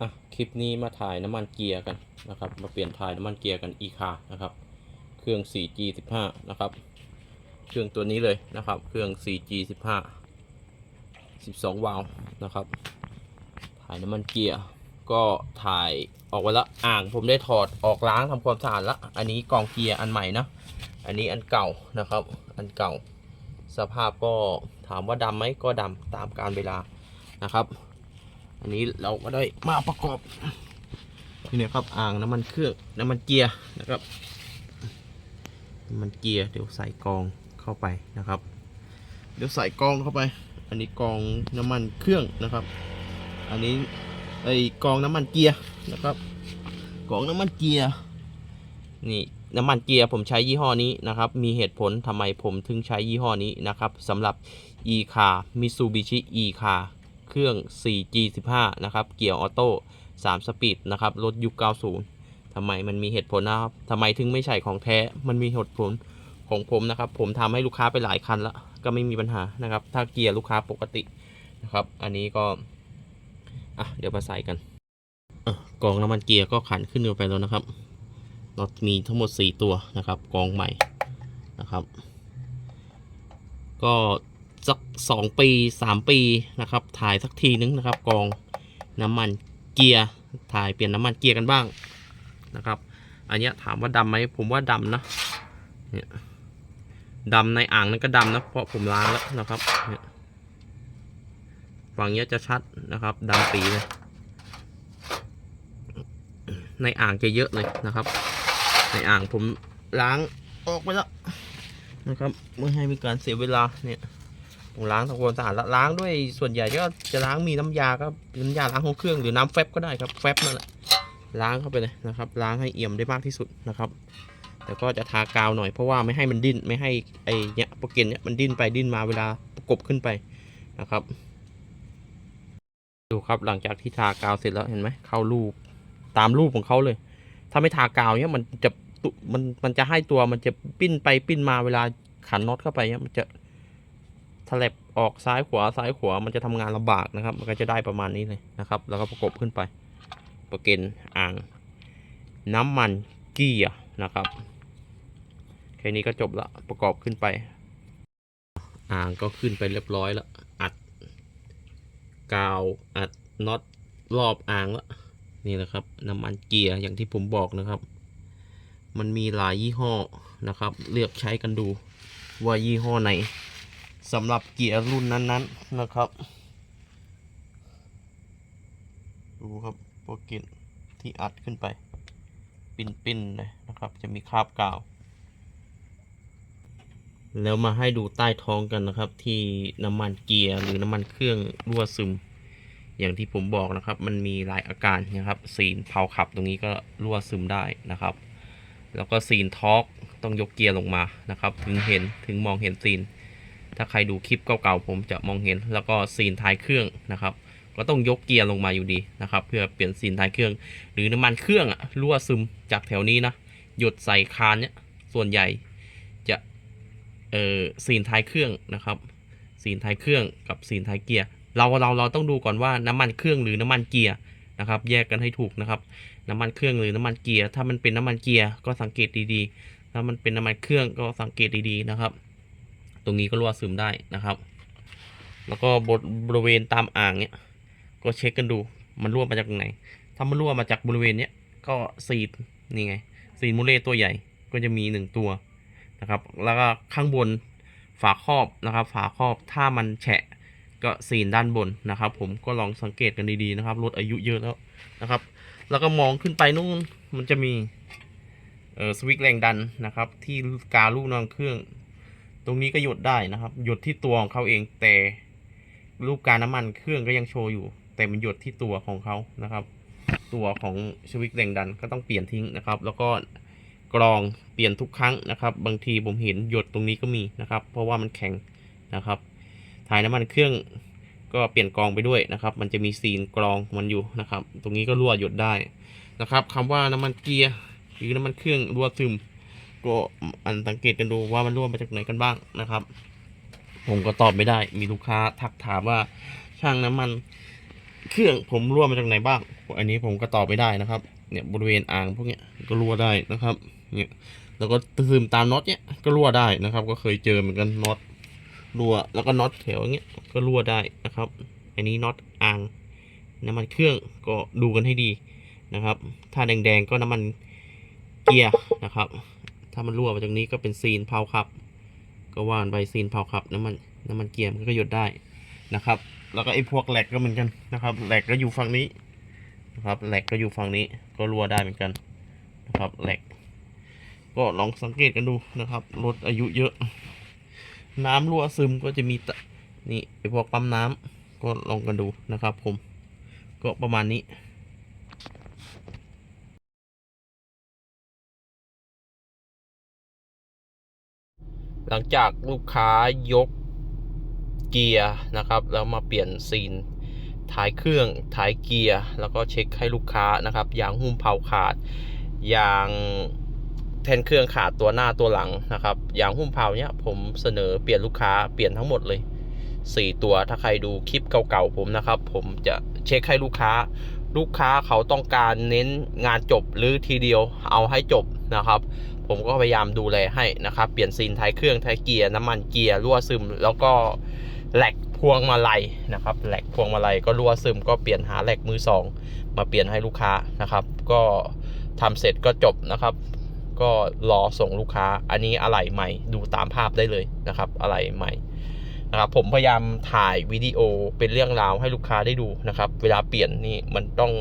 อะคลิปนี้มาถ่ายน้ำมันเกียร์กันนะครับ มาเปลี่ยนถ่ายน้ำมันเกียร์กันอีคานะครับ เครื่อง 4G15 นะครับ เครื่องตัวนี้เลยนะครับ เครื่อง 4G15 12 วาล์วนะครับ ถ่ายน้ำมันเกียร์ ก็ถ่ายออกไว้ละอ่างผมได้ถอดออกล้างทำความสะอาดละ อันนี้กองเกียร์อันใหม่นะ อันนี้อันเก่านะครับ อันเก่า สภาพก็ถามว่าดำไหมก็ดำตามการเวลานะครับ อันนี้เราก็ได้มาประกอบนี่นะครับอ่างน้ำมันเครื่องน้ำมันเกียร์นะครับน้ำมันเกียร์เดี๋ยวใส่กองเข้าไปนะครับ เดี๋ยวใส่กองเข้าไป อันนี้กองน้ำมันเครื่องนะครับ อันนี้ไอกองน้ำมันเกียร์นะครับกองน้ำมันเกียร์นี่น้ำมันเกียร์ผมใช้ยี่ห้อนี้นะครับ มีเหตุผลทำไมผมถึงใช้ยี่ห้อนี้นะครับสำหรับ e c a r Mitsubishi e c a r เครื่อง 4G15 นะครับ เกียร์ออโต้3สปีดนะครับ รถยุค 90 ทำไมมันมีเหตุผลนะครับทำไมถึงไม่ใช่ของแท้ มันมีเหตุผลของผมนะครับ ผมทำให้ลูกค้าไปหลายคันแล้วก็ไม่มีปัญหานะครับ ถ้าเกียร์ลูกค้าปกตินะครับ อันนี้ก็ อะ เดี๋ยวมาใส่กันอกองน้ำมันเกียร์ก็ขันขึ้นไปแล้วนะครับน็อตมีทั้งหมด 4 ตัวนะครับ กองใหม่นะครับ ก็ สักสองปีสามปีนะครับ ถ่ายสักทีนึงนะครับ กองน้ำมันเกียร์ถ่ายเปลี่ยนน้ำมันเกียร์กันบ้างนะครับ อันเนี้ยถามว่าดำไหมผมว่าดำนะเนี่ยดำในอ่างนั้นก็ดำนะเพราะผมล้างแล้วนะครับเนี่ยฝั่งเนี้ยจะชัดนะครับดำปีเลยในอ่างจะเยอะเลยนะครับ ในอ่างผมล้างออกไปแล้วนะครับไม่ให้มีการเสียเวลาเนี่ย ล้างทำความสะอาดล้างด้วยส่วนใหญ่ก็จะล้างมีน้ำยาก็น้ำยาล้างห้องเครื่องหรือน้ำแฟบก็ได้ครับแฟบนั่นแหละล้างเข้าไปเลยนะครับ ล้างให้เอี่ยมได้มากที่สุดนะครับ แต่ก็จะทากาวหน่อยเพราะว่าไม่ให้มันดิ้นไม่ให้ไอเนี้ยโปรเกนเนี้ยมันดิ้นไปดิ้นมาเวลาประกบขึ้นไปนะครับ ดูครับหลังจากที่ทากาวเสร็จแล้วเห็นไหมเข้ารูปตามรูปของเขาเลย ถ้าไม่ทากาวเนี้ยมันจะมันมันจะให้ตัวมันจะปิ้นไปปิ้นมาเวลาขันน็อตเข้าไปเนี้ยมันจะ ถลบออกซ้ายขวาซ้ายขวามันจะทำงานลำบากนะครับ มันก็จะได้ประมาณนี้เลยนะครับ แล้วก็ประกบขึ้นไป ประเกนอ่าง น้ำมันเกียร์นะครับแค่นี้ก็จบละประกอบขึ้นไป อ่างก็ขึ้นไปเรียบร้อยแล้วอัด กาวอัดน็อตรอบอ่างแล้วนี่แหละครับ น้ำมันเกียร์อย่างที่ผมบอกนะครับ มันมีหลายยี่ห้อนะครับ เลือกใช้กันดูว่ายี่ห้อไหน สำหรับเกียร์รุ่นนั้นๆนะครับ ดูครับโปรเกนที่อัดขึ้นไป ปิ้นๆเลยนะครับ จะมีคราบกาว แล้วมาให้ดูใต้ท้องกันนะครับ ที่น้ำมันเกียร์หรือน้ำมันเครื่องรั่วซึม อย่างที่ผมบอกนะครับ มันมีหลายอาการนะครับซีนเผาขับตรงนี้ก็รั่วซึมได้นะครับ แล้วก็ซีนทอกต้องยกเกียร์ลงมานะครับ ถึงเห็นถึงมองเห็นซีน ถ้าใครดูคลิปเก่าๆผมจะมองเห็น แล้วก็ซีนท้ายเครื่องนะครับ ก็ต้องยกเกียร์ลงมาอยู่ดีนะครับ เพื่อเปลี่ยนซีนท้ายเครื่อง หรือน้ำมันเครื่องอะรั่วซึมจากแถวนี้นะหยดใส่คานเนี่ยส่วนใหญ่จะเออซีนท้ายเครื่องนะครับซีนท้ายเครื่องกับซีนท้ายเกียร์เราเราเราต้องดูก่อนว่าน้ำมันเครื่องหรือน้ำมันเกียร์นะครับ แยกกันให้ถูกนะครับ น้ำมันเครื่องหรือน้ำมันเกียร์ถ้ามันเป็นน้ำมันเกียร์ก็สังเกตดีๆ ถ้ามันเป็นน้ำมันเครื่องก็สังเกตดีๆนะครับ ตรงนี้ก็รั่วซึมได้นะครับ แล้วก็บทบริเวณตามอ่างเนี้ยก็เช็คกันดูมันรั่วมาจากตรงไหน ถ้ามันรั่วมาจากบริเวณเนี้ยก็ซีดนี่ไงซีดมูเล่ตัวใหญ่ก็จะมีหนึ่งตัวนะครับ แล้วก็ข้างบนฝาครอบนะครับ ฝาครอบถ้ามันแฉะก็ซีนด้านบนนะครับ ผมก็ลองสังเกตกันดีๆนะครับรถอายุเยอะแล้วนะครับ แล้วก็มองขึ้นไปนู่นมันจะมีเออสวิตช์แรงดันนะครับ ที่กาลูกน้ำเครื่อง ตรงนี้ก็หยดได้นะครับ หยดที่ตัวของเขาเองแต่รูปการน้ำมันเครื่องก็ยังโชว์อยู่ แต่มันหยดที่ตัวของเขานะครับ ตัวของสวิตช์แรงดันก็ต้องเปลี่ยนทิ้งนะครับ แล้วก็กรองเปลี่ยนทุกครั้งนะครับ บางทีผมเห็นหยดตรงนี้ก็มีนะครับ เพราะว่ามันแข็งนะครับ ถ่ายน้ำมันเครื่องก็เปลี่ยนกรองไปด้วยนะครับ มันจะมีซีนกรองมันอยู่นะครับ ตรงนี้ก็รั่วหยดได้นะครับคำว่าน้ำมันเกียร์หรือน้ำมันเครื่องรั่วซึม ก็อันสังเกตกันดูว่ามันรั่วมาจากไหนกันบ้างนะครับ ผมก็ตอบไม่ได้ มีลูกค้าทักถามว่าช่างน้ำมัน เครื่องผมรั่วมาจากไหนบ้าง อันนี้ผมก็ตอบไม่ได้นะครับ เนี่ยบริเวณอ่างพวกเนี้ยก็รั่วได้นะครับ เนี่ยแล้วก็ซึมตามน็อตเนี้ยก็รั่วได้นะครับ ก็เคยเจอเหมือนกันน็อตรั่วแล้วก็น็อตแถวเงี้ยก็รั่วได้นะครับ อันนี้น็อตอ่างน้ำมันเครื่องก็ดูกันให้ดีนะครับ ถ้าแดงๆก็น้ำมันเกียร์นะครับ ถ้ามันรั่วมาจากนี้ก็เป็นซีนเพาขับ ก็ว่านไปซีนเพาขับน้ำมันน้ำมันเกียร์มันก็หยดได้นะครับ แล้วก็ไอ้พวกแหลกก็เหมือนกันนะครับแหลกก็อยู่ฝั่งนี้นะครับแหลกก็อยู่ฝั่งนี้ก็รั่วได้เหมือนกันนะครับแหลกก็ลองสังเกตกันดูนะครับรถอายุเยอะ น้ำรั่วซึมก็จะมีตะนี่ไอ้พวกปั๊มน้ำก็ลองกันดูนะครับ ผม ก็ประมาณนี้ หลังจากลูกค้ายกเกียร์นะครับ แล้วมาเปลี่ยนซีนท้ายเครื่องท้ายเกียร์แล้วก็เช็คให้ลูกค้านะครับยางหุ้มเผาขาดยางแทนเครื่องขาดตัวหน้าตัวหลังนะครับยางหุ้มเผาเนี้ยผมเสนอเปลี่ยนลูกค้าเปลี่ยนทั้งหมดเลย 4 ตัวถ้าใครดูคลิปเก่าๆผมนะครับ ผมจะเช็คให้ลูกค้า ลูกค้าเขาต้องการเน้นงานจบหรือทีเดียวเอาให้จบนะครับ ผมก็พยายามดูแลให้นะครับ เปลี่ยนซีนท้ายเครื่องท้ายเกียร์น้ำมันเกียร์รั่วซึม แล้วก็แหลกพวงมาลัยนะครับแหลกพวงมาลัยก็รั่วซึม ก็เปลี่ยนหาแหลกมือสองมาเปลี่ยนให้ลูกค้านะครับ ก็ทำเสร็จก็จบนะครับ ก็รอส่งลูกค้า อันนี้อะไหล่ใหม่ดูตามภาพได้เลยนะครับอะไหล่ใหม่นะครับผมพยายามถ่ายวิดีโอเป็นเรื่องราวให้ลูกค้าได้ดูนะครับ เวลาเปลี่ยนนี่มันต้อง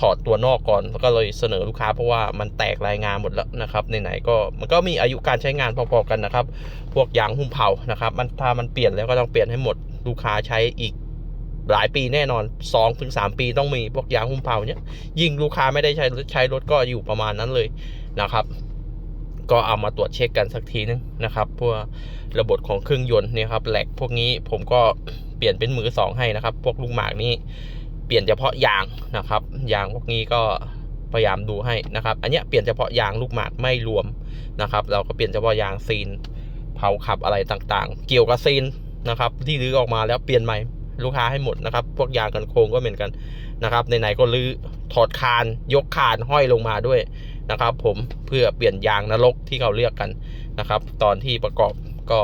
ถอดตัวนอกก่อนแล้วก็เลยเสนอลูกค้าเพราะว่ามันแตกรายงานหมดแล้วนะครับไหนๆก็มันก็มีอายุการใช้งานพอๆกันนะครับ พวกยางหุ้มเผานะครับ มันถ้ามันเปลี่ยนแล้วก็ต้องเปลี่ยนให้หมดลูกค้าใช้อีกหลายปีแน่นอน2-3ถึงปีต้องมีพวกยางหุ้มเผาเนี้ยยิ่งลูกค้าไม่ได้ใช้ใช้รถก็อยู่ประมาณนั้นเลยนะครับก็เอามาตรวจเช็คกันสักทีนึงนะครับพวกระบบของเครื่องยนต์เนี่ยครับแหลกพวกนี้ผมก็เปลี่ยนเป็นมือสองให้นะครับ พวกลูกหมากนี่ เปลี่ยนเฉพาะยางนะครับ ยางพวกนี้ก็พยายามดูให้นะครับ อันเนี้ยเปลี่ยนเฉพาะยางลูกหมากไม่รวมนะครับ เราก็เปลี่ยนเฉพาะยางซีนเผาขับอะไรต่างๆ เกี่ยวกับซีนนะครับ ที่รื้อออกมาแล้วเปลี่ยนใหม่ลูกค้าให้หมดนะครับ พวกยางกันโค้งก็เหมือนกันนะครับไหนก็รื้อถอดคาน ยกคานห้อยลงมาด้วยนะครับ ผมเพื่อเปลี่ยนยางนรกที่เขาเรียกกันนะครับ ตอนที่ประกอบก็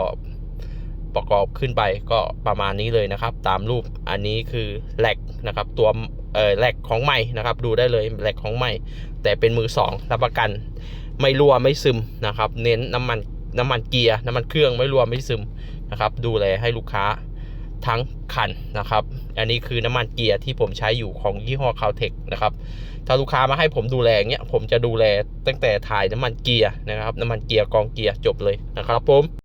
ประกอบขึ้นไปก็ประมาณนี้เลยนะครับ ตามรูปอันนี้คือแหลกนะครับ ตัวเอ่อแหลกของใหม่นะครับ ดูได้เลยแหลกของใหม่ แต่เป็นมือสองรับประกัน ไม่รั่วไม่ซึมนะครับ เน้นน้ำมันน้ำมันเกียร์น้ำมันเครื่องไม่รั่วไม่ซึมนะครับ ดูแลให้ลูกค้าทั้งคันนะครับ อันนี้คือน้ำมันเกียร์ที่ผมใช้อยู่ของยี่ห้อคาวเทคนะครับ ถ้าลูกค้ามาให้ผมดูแลเงี้ย ผมจะดูแลตั้งแต่ถ่ายน้ำมันเกียร์นะครับ น้ำมันเกียร์กองเกียร์จบเลยนะครับผม